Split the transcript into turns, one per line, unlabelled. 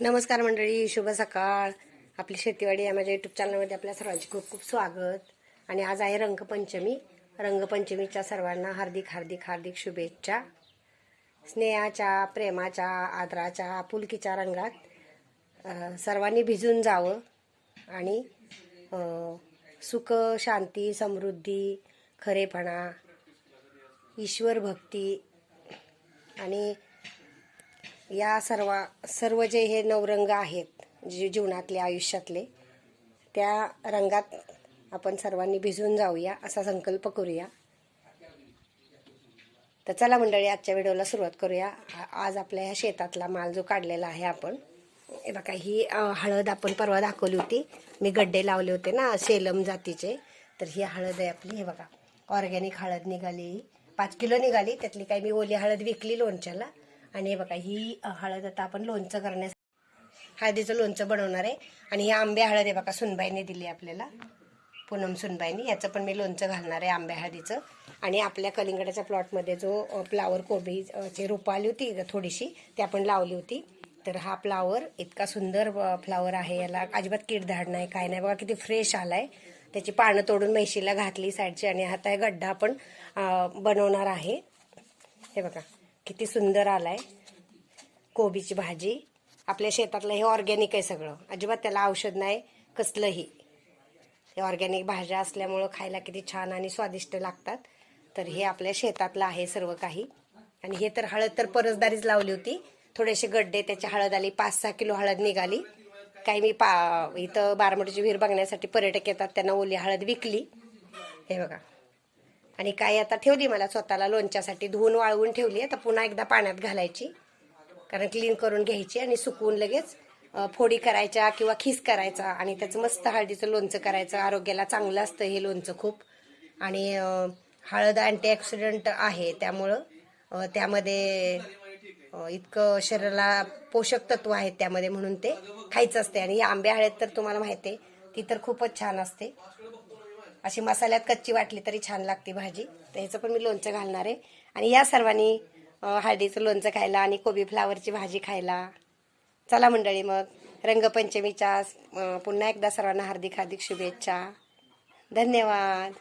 नमस्कार मंडळी शुभ सकाळ. आपली शेतीवाडी या माझ्या युट्यूब चॅनलमध्ये आपल्या सर्वांचे खूप खूप स्वागत. आणि आज आहे रंगपंचमी. रंगपंचमीच्या सर्वांना हार्दिक हार्दिक हार्दिक शुभेच्छा. स्नेहाच्या प्रेमाच्या आदराच्या आपुलकीच्या रंगात सर्वांनी भिजून जावं आणि सुख शांती समृद्धी खरेपणा ईश्वर भक्ती आणि या सर्व सर्व जे हे नवरंग आहेत जे जीवनातले आयुष्यातले त्या रंगात आपण सर्वांनी भिजून जाऊया असा संकल्प करूया. तर चला मंडळी आजच्या व्हिडिओला सुरुवात करूया. आज आपल्या ह्या शेतातला माल जो काढलेला आहे आपण हे बघा ही हळद आपण परवा दाखवली होती. मी गड्डे लावले होते ना सेलम जातीचे. तर ही हळद आहे आपली हे बघा. ऑर्गॅनिक हळद निघाली. पाच किलो निघाली. त्यातली काही मी ओली हळद विकली लोणच्याला. आणि हे बघा ही हळद आता आपण लोणचं करण्यास हळदीचं लोणचं बनवणार आहे. आणि ही आंबे हळद आहे बघा सुनबाईने दिली आपल्याला. पूनम सुनबाईनी. याचं पण मी लोणचं घालणार आहे आंब्या हळदीचं. आणि आपल्या कलिंगडाच्या प्लॉटमध्ये जो फ्लावर कोबी रोपं आली होती थोडीशी ती आपण लावली होती. तर हा फ्लावर इतका सुंदर फ्लावर आहे. याला अजिबात कीड धाड नाही काय नाही. बघा किती फ्रेश आलाय. त्याची पानं तोडून म्हैशीला घातली साईडची आणि आता आहे गड्डा आपण बनवणार आहे. हे बघा. किती सुंदर आलाय. कोबीची भाजी. आपल्या शेतातलं हे ऑर्गॅनिक आहे सगळं. अजिबात त्याला औषध नाही कसलंही. हे ऑर्गॅनिक भाज्या असल्यामुळं खायला किती छान आणि स्वादिष्ट लागतात. तर हे आपल्या शेतातलं आहे सर्व काही. आणि हे तर हळद तर परसदारीच लावली होती. थोडेसे गड्डे त्याची हळद आली पाच सहा किलो हळद निघाली. काही मी पा इथं बारामतीची विहीर बघण्यासाठी पर्यटक येतात त्यांना ओली हळद विकली. हे बघा. आणि काय आता ठेवली मला स्वतःला लोणच्यासाठी धुवून वाळवून ठेवली आता पुन्हा एकदा पाण्यात घालायची. कारण क्लीन करून घ्यायची आणि सुकवून लगेच फोडी करायच्या किंवा खीस करायचा आणि त्याचं मस्त हळदीचं लोणचं करायचं. आरोग्याला चांगलं असतं हे लोणचं खूप. आणि हळद अँटीऑक्सिडंट आहे त्यामुळं त्यामध्ये इतकं शरीराला पोषक तत्व आहेत त्यामध्ये म्हणून ते खायचं असते आणि ही आंब्या हळद तर तुम्हाला माहिती आहे ती तर खूपच छान असते. अशी मसाल्यात कच्ची वाटली तरी छान लागते भाजी. तर ह्याचं पण मी लोणचं घालणार आहे. आणि या सर्वांनी हळदीचं लोणचं खायला आणि कोबी फ्लावरची भाजी खायला. चला मंडळी मग रंगपंचमीच्या पुन्हा एकदा सर्वांना हार्दिक हार्दिक शुभेच्छा. धन्यवाद.